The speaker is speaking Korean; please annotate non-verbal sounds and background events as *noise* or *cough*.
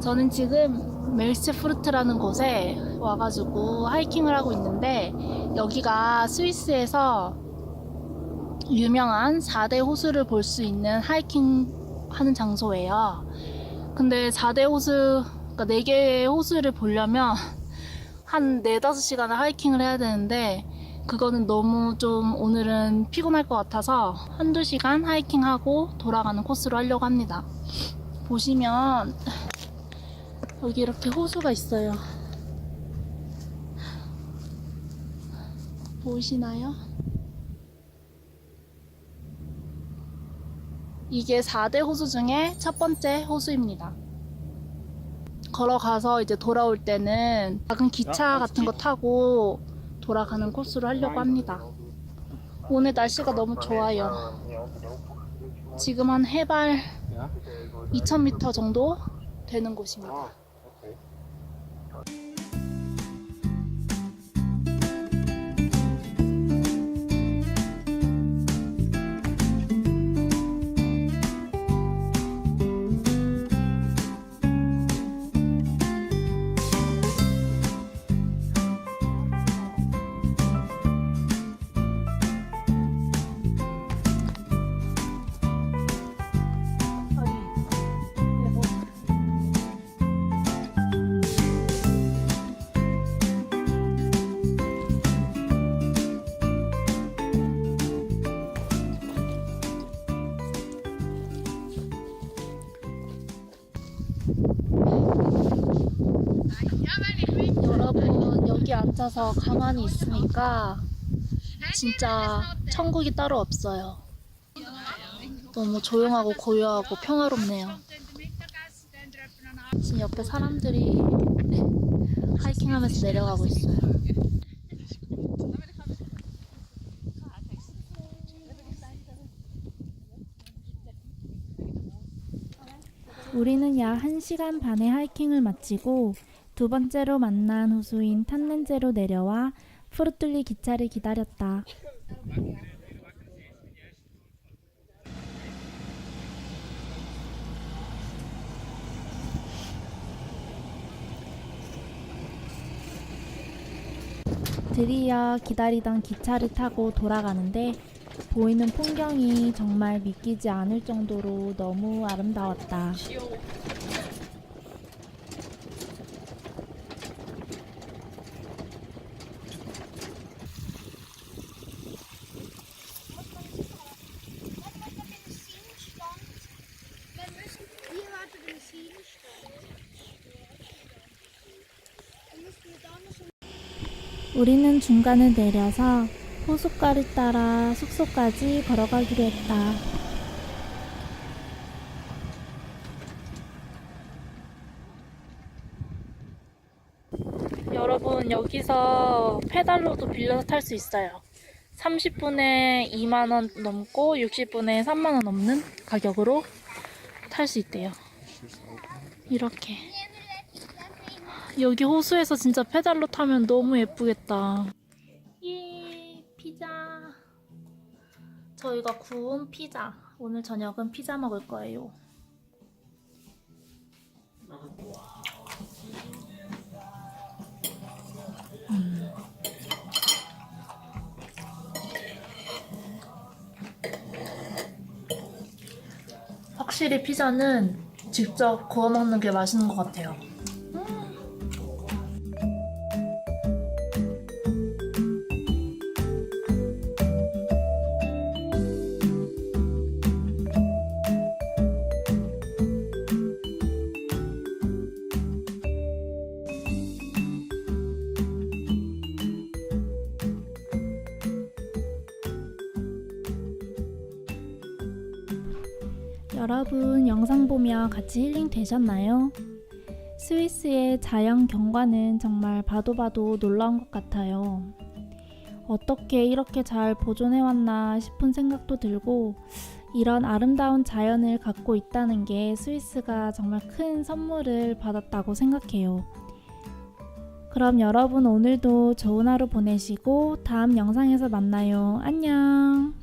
저는 지금 멜스프루트라는 곳에 와가지고 하이킹을 하고 있는데 여기가 스위스에서 유명한 4대 호수를 볼 수 있는 하이킹 하는 장소예요. 근데 4대 호수, 그러니까 4개의 호수를 보려면 *laughs* 한 4, 5시간을 하이킹을 해야 되는데 그거는 너무 좀 오늘은 피곤할 것 같아서 한두 시간 하이킹하고 돌아가는 코스로 하려고 합니다. 보시면 여기 이렇게 호수가 있어요. 보이시나요? 이게 4대 호수 중에 첫 번째 호수입니다. 걸어가서 이제 돌아올 때는 작은 기차 같은 거 타고 돌아가는 코스로 하려고 합니다. 오늘 날씨가 너무 좋아요. 지금 한 해발 2000m 정도 되는 곳입니다. Okay. 여러분 여기 앉아서 가만히 있으니까 진짜 천국이 따로 없어요. 너무 조용하고 고요하고 평화롭네요. 지금 옆에 사람들이 하이킹하면서 내려가고 있어요. 우리는 약 1시간 반의 하이킹을 마치고 두 번째로 만난 호수인 탄넨제로 내려와 푸르툴리 기차를 기다렸다. 드디어 기다리던 기차를 타고 돌아가는데 보이는 풍경이 정말 믿기지 않을 정도로 너무 아름다웠다. 우리는 중간에 내려서 호숫가를 따라 숙소까지 걸어가기로 했다. 여러분 여기서 페달로도 빌려서 탈 수 있어요. 30분에 2만 원 넘고 60분에 3만 원 넘는 가격으로 탈 수 있대요. 이렇게 여기 호수에서 진짜 페달로 타면 너무 예쁘겠다. 예, 피자. 저희가 구운 피자. 오늘 저녁은 피자 먹을 거예요. 확실히 피자는 직접 구워 먹는 게 맛있는 것 같아요. 여러분 영상 보며 같이 힐링 되셨나요? 스위스의 자연 경관은 정말 봐도 봐도 놀라운 것 같아요. 어떻게 이렇게 잘 보존해왔나 싶은 생각도 들고 이런 아름다운 자연을 갖고 있다는 게 스위스가 정말 큰 선물을 받았다고 생각해요. 그럼 여러분 오늘도 좋은 하루 보내시고 다음 영상에서 만나요. 안녕!